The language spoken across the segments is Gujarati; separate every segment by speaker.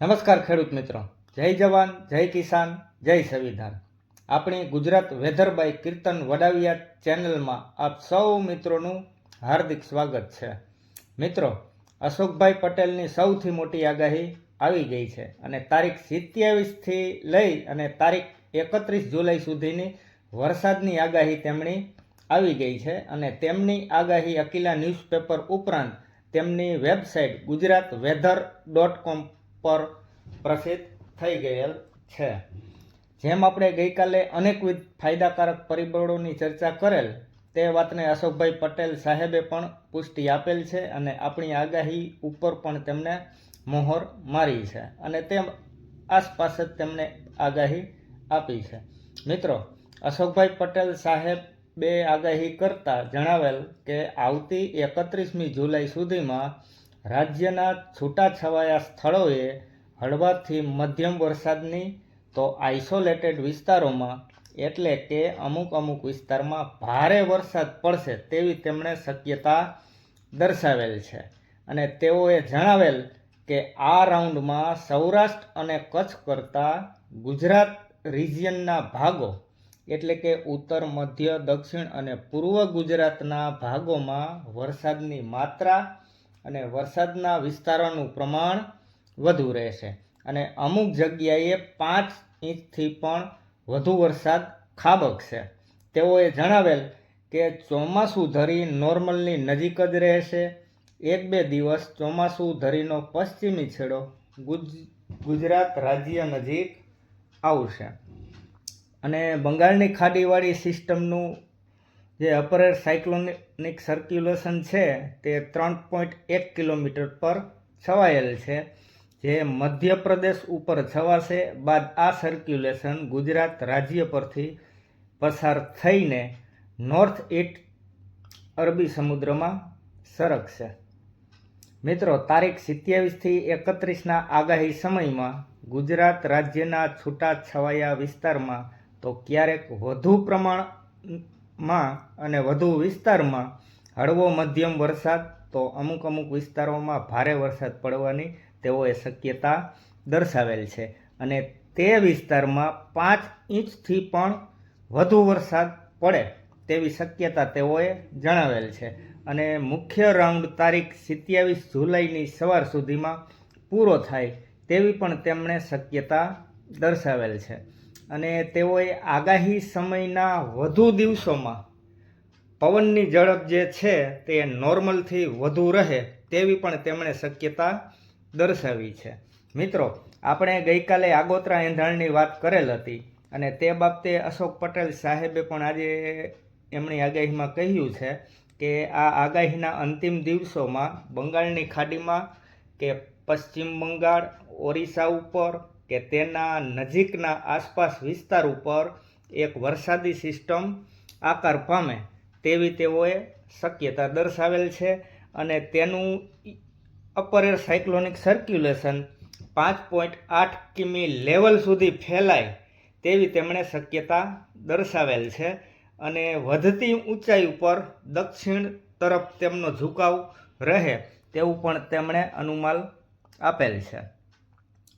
Speaker 1: નમસ્કાર ખેડૂત મિત્રો. જય જવાન, જય કિસાન, જય સંવિધાન. આપણી ગુજરાત વેધર બાય કીર્તન વડાવિયા ચેનલમાં આપ સૌ મિત્રોનું હાર્દિક સ્વાગત છે. મિત્રો, અશોકભાઈ પટેલની સૌથી મોટી આગાહી આવી ગઈ છે અને તારીખ સિત્યાવીસથી લઈ અને તારીખ એકત્રીસ જુલાઈ સુધીની વરસાદની આગાહી તેમની આવી ગઈ છે અને તેમની આગાહી અકીલા ન્યૂઝપેપર ઉપરાંત તેમની website Gujarat weather dot com પર પ્રસિદ્ધ થઈ ગયેલ છે. જેમ આપણે ગઈકાલે અનેકવિધ ફાયદાકારક પરિબળોની ચર્ચા કરેલ, તે વાતને અશોકભાઈ પટેલ સાહેબે પણ પુષ્ટિ આપેલ છે અને આપણી આગાહી ઉપર પણ તેમને મોહર મારી છે અને તેમ આસપાસ જ તેમને આગાહી આપી છે. મિત્રો, અશોકભાઈ પટેલ સાહેબ બે આગાહી કરતા જણાવેલ કે આવતી એકત્રીસમી જુલાઈ સુધીમાં રાજ્યના છૂટાછવાયા સ્થળોએ હળવાથી મધ્યમ વરસાદની તો આઇસોલેટેડ વિસ્તારોમાં એટલે કે અમુક અમુક વિસ્તારમાં ભારે વરસાદ પડશે તેવી તેમણે શક્યતા દર્શાવેલ છે. અને તેઓએ જણાવેલ કે આ રાઉન્ડમાં સૌરાષ્ટ્ર અને કચ્છ કરતાં ગુજરાત રિજિયનના ભાગો, એટલે કે ઉત્તર, મધ્ય, દક્ષિણ અને પૂર્વ ગુજરાતના ભાગોમાં વરસાદની માત્રા અને વરસાદના વિસ્તારોનું પ્રમાણ વધુ રહેશે. અને અમુક જગ્યાએ પાંચ ઇંચથી પણ વધુ વરસાદ ખાબકશે. તેઓએ જણાવેલ કે ચોમાસું ધરી નોર્મલની નજીક જ રહેશે. એક બે દિવસ ચોમાસું ધરીનો પશ્ચિમી છેડો ગુજ, ગુજરાત રાજ્ય નજીક આવશે. અને બંગાળની ખાડીવાળી સિસ્ટમનું જે અપર એર સાયક્લોનિક સર્ક્યુલેશન છે, તે ત્રણ પોઈન્ટ એક કિલોમીટર પર છવાયેલ છે, જે મધ્યપ્રદેશ ઉપર છવાશે, બાદ આ સર્ક્યુલેશન ગુજરાત રાજ્ય પરથી પસાર થઈને નોર્થ ઇટ અરબી સમુદ્રમાં સરકશે. મિત્રો, તારીખ સિત્યાવીસથી એકત્રીસના આગાહી સમયમાં ગુજરાત રાજ્યના છૂટા છવાયા વિસ્તારમાં તો ક્યારેક વધુ પ્રમાણમાં અને વધુ વિસ્તારમાં હળવો મધ્યમ વરસાદ, તો અમુક અમુક વિસ્તારોમાં ભારે વરસાદ પડવાની તેઓએ શક્યતા દર્શાવેલ છે. અને તે વિસ્તારમાં પાંચ ઇંચથી પણ વધુ વરસાદ પડે તેવી શક્યતા તેઓએ જણાવેલ છે. અને મુખ્ય રાઉન્ડ તારીખ સિત્યાવીસ જુલાઈની સવાર સુધીમાં પૂરો થાય તેવી પણ તેમણે શક્યતા દર્શાવેલ છે. અને તેઓએ આગાહી સમયના વધુ દિવસોમાં પવનની ઝડપ જે છે તે નોર્મલથી વધુ રહે તેવી પણ તેમણે શક્યતા દર્શાવી છે. મિત્રો, આપણે ગઈકાલે આગોતરા એંધાણની વાત કરેલ હતી અને તે બાબતે અશોક પટેલ સાહેબે પણ આજે એમની આગાહીમાં કહ્યું છે કે આ આગાહીના અંતિમ દિવસોમાં બંગાળની ખાડીમાં કે પશ્ચિમ બંગાળ, ઓરિસ્સા ઉપર કે તેના નજીકના આસપાસ વિસ્તાર ઉપર એક વરસાદી સિસ્ટમ આકાર પામે તેવી તેઓએ શક્યતા દર્શાવેલ છે અને તેનું અપર એર સાયક્લોનિક સર્ક્યુલેશન પાંચ પોઈન્ટ આઠ કિમી લેવલ સુધી ફેલાય તેવી તેમણે શક્યતા દર્શાવેલ છે અને વધતી ઊંચાઈ ઉપર દક્ષિણ તરફ તેમનો ઝુકાવ રહે તેવું પણ તેમણે અનુમાન આપેલ છે.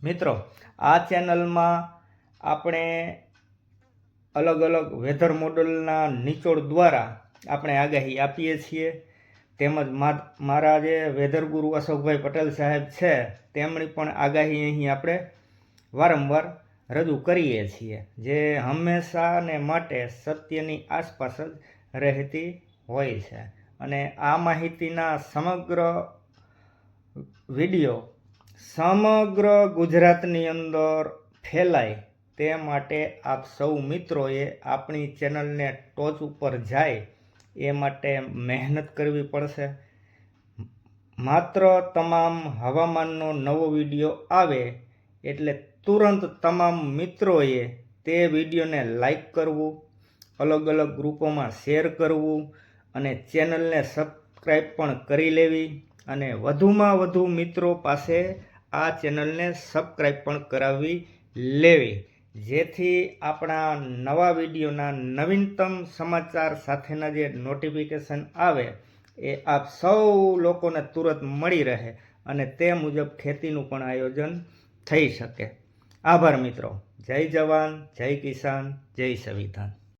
Speaker 1: મિત્રો, આ ચેનલમાં આપણે અલગ અલગ વેધર મોડલના નિચોડ દ્વારા આપણે આગાહી આપીએ છીએ. તેમજ મારા જે વેધર ગુરુ અશોકભાઈ પટેલ સાહેબ છે, તેમની પણ આગાહી અહીં આપણે વારંવાર રજૂ કરીએ છીએ, જે હંમેશાને માટે સત્યની આસપાસ જ રહેતી હોય છે. અને આ માહિતીના સમગ્ર વીડિયો સમગ્ર ગુજરાતની અંદર ફેલાય તે માટે આપ સૌ મિત્રોએ આપણી ચેનલને ટોચ ઉપર જાય એ માટે મહેનત કરવી પડશે. માત્ર તમામ હવામાનનો નવો વીડિયો આવે એટલે તુરંત તમામ મિત્રોએ તે વિડીયોને લાઈક કરવું, અલગ અલગ ગ્રુપોમાં શેર કરવું અને ચેનલને સબસ્ક્રાઈબ પણ કરી લેવી અને વધુમાં વધુ મિત્રો પાસે આ ચેનલને સબસ્ક્રાઈબ પણ કરાવી લેવી. જેથી આપણા નવા વિડીયોના નવીનતમ સમાચાર સાથેના જે નોટિફિકેશન આવે, એ આપ સૌ લોકોને તુરંત મળી રહે અને તે મુજબ ખેતીનું પણ આયોજન થઈ શકે. આભાર મિત્રો. જય જવાન, જય કિસાન, જય સંવિધાન.